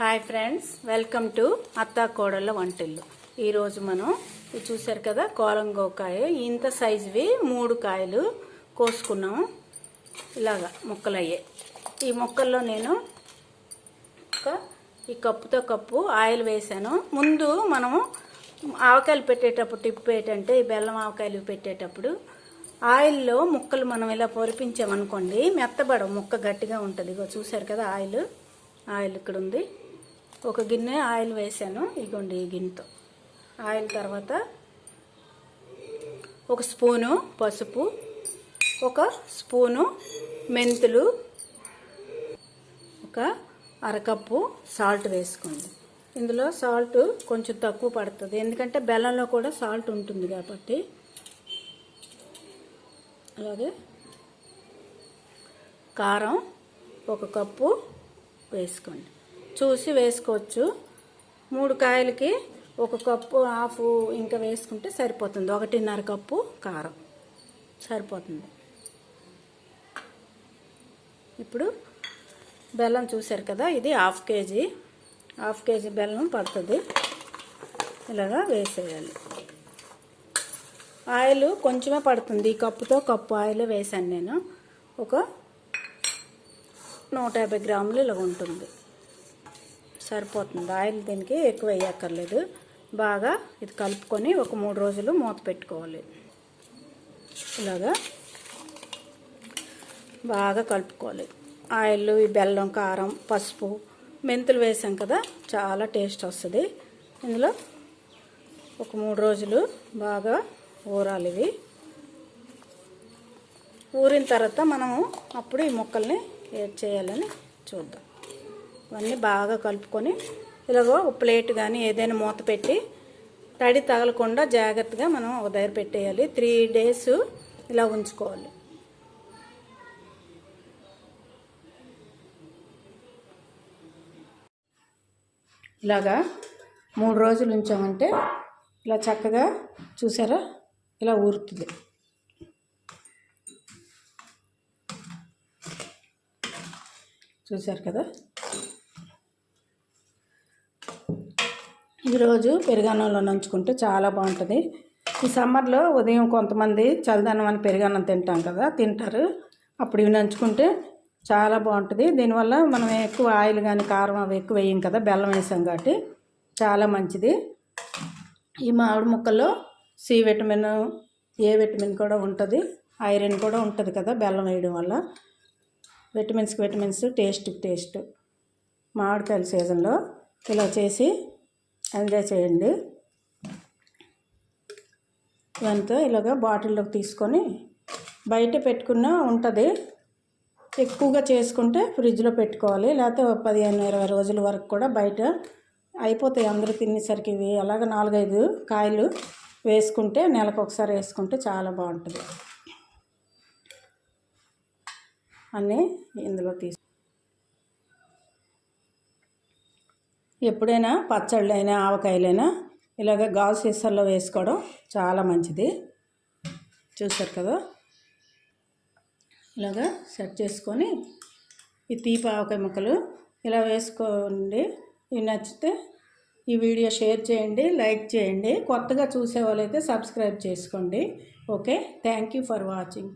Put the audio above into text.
Hi friends welcome to అత్తా కోడళ్ళ వంటిల్లు ఈరోజు మనం ఇది చూసారు కదా కోలంగోకాయ ఇంత సైజువి మూడు కాయలు కోసుకున్నాము. ఇలాగా ముక్కలయ్యాయి ఈ ముక్కల్లో నేను ఒక ఈ కప్పుతో కప్పు ఆయిల్ వేసాను. ముందు మనము ఆవకాయలు పెట్టేటప్పుడు టిప్ ఏంటంటే ఈ బెల్లం ఆవకాయలు పెట్టేటప్పుడు ఆయిల్లో ముక్కలు మనం ఇలా పొరిపించామనుకోండి మెత్తబడం ముక్క గట్టిగా ఉంటుంది. ఇగో చూసారు కదా ఆయిల్. ఆయిల్ ఇక్కడ ఉంది ఒక గిన్నె ఆయిల్ వేసాను ఇగోండి ఈ గిన్నెతో. ఆయిల్ తర్వాత ఒక స్పూను పసుపు ఒక స్పూను మెంతులు ఒక అరకప్పు సాల్ట్ వేసుకోండి. ఇందులో సాల్ట్ కొంచెం తక్కువ పడుతుంది ఎందుకంటే బెల్లంలో కూడా సాల్ట్ ఉంటుంది కాబట్టి. అలాగే కారం ఒక కప్పు వేసుకోండి. చూసి వేసుకోవచ్చు. మూడు కాయలకి ఒక కప్పు హాఫ్ ఇంకా వేసుకుంటే సరిపోతుంది. ఒకటిన్నర కప్పు కారం. సరిపోతుంది. ఇప్పుడు బెల్లం చూశారు కదా ఇది హాఫ్ కేజీ. హాఫ్ కేజీ బెల్లం పడుతుంది. ఇలాగా వేసేయాలి. ఆయిల్ కొంచెమే పడుతుంది. ఈ కప్పుతో కప్పు ఆయిల్ వేసాను నేను. ఒక నూట యాభై గ్రాములు ఇలా ఉంటుంది. సరిపోతుంది. ఆయిల్ దీనికి ఎక్కువ వేయక్కర్లేదు బాగా ఇది కలుపుకొని ఒక మూడు రోజులు మూత పెట్టుకోవాలి. ఇలాగా బాగా కలుపుకోవాలి. ఆయిల్ ఈ బెల్లం కారం పసుపు మెంతులు వేసాం కదా చాలా టేస్ట్ వస్తుంది. ఇందులో ఒక మూడు రోజులు బాగా ఊరాలి ఇవి. ఊరిన తర్వాత మనము అప్పుడు ఈ ముక్కల్ని ఏడ్ చేయాలని చూద్దాం. ఇవన్నీ బాగా కలుపుకొని ఇలాగో ప్లేట్ కానీ ఏదైనా మూత పెట్టి తడి తగలకుండా జాగ్రత్తగా మనం ఒక దగ్గర పెట్టేయాలి. త్రీ డేస్ ఇలా ఉంచుకోవాలి. ఇలాగా మూడు రోజులు ఉంచామంటే ఇలా చక్కగా చూసారా? ఇలా ఊరుతుంది. చూసారు కదా? ఈరోజు పెరుగన్నంలో నంచుకుంటే చాలా బాగుంటుంది. ఈ సమ్మర్లో ఉదయం కొంతమంది చల్లదనం అని పెరుగన్నం తింటాం కదా తింటారు. అప్పుడు ఇవి నంచుకుంటే చాలా బాగుంటుంది. దీనివల్ల మనం ఎక్కువ ఆయిల్ కానీ కారం అవి ఎక్కువ వేయం కదా బెల్లం వేసాం కాబట్టి చాలా మంచిది. ఈ మామిడి ముక్కల్లో సి విటమిన్ ఏ విటమిన్ కూడా ఉంటుంది. ఐరన్ కూడా ఉంటుంది కదా బెల్లం వేయడం వల్ల. విటమిన్స్కి విటమిన్స్ టేస్ట్కి టేస్ట్. మామిడికాయల సీజన్లో ఇలా చేసి ఎంజాయ్ చేయండి. ఇవంతా ఇలాగ బాటిల్లోకి తీసుకొని బయట పెట్టుకున్న ఉంటుంది. ఎక్కువగా చేసుకుంటే ఫ్రిడ్జ్లో పెట్టుకోవాలి. లేకపోతే పదిహేను ఇరవై రోజుల వరకు కూడా బయట అయిపోతాయి. అందరూ తినేసరికి ఇవి అలాగ నాలుగైదు కాయలు వేసుకుంటే నెలకు ఒకసారి వేసుకుంటే చాలా బాగుంటుంది. అన్నీ ఇందులో తీసు ఎప్పుడైనా పచ్చళ్ళైనా ఆవకాయలైనా ఇలాగ గాజు సీసాల్లో వేసుకోవడం చాలా మంచిది. చూస్తారు కదా? ఇలాగా సెట్ చేసుకొని ఈ తీపి ఆవకాయ ముక్కలు ఇలా వేసుకోండి. ఇవి నచ్చితే ఈ వీడియో షేర్ చేయండి లైక్ చేయండి. కొత్తగా చూసే వాళ్ళైతే సబ్స్క్రైబ్ చేసుకోండి. Okay? Thank you for watching.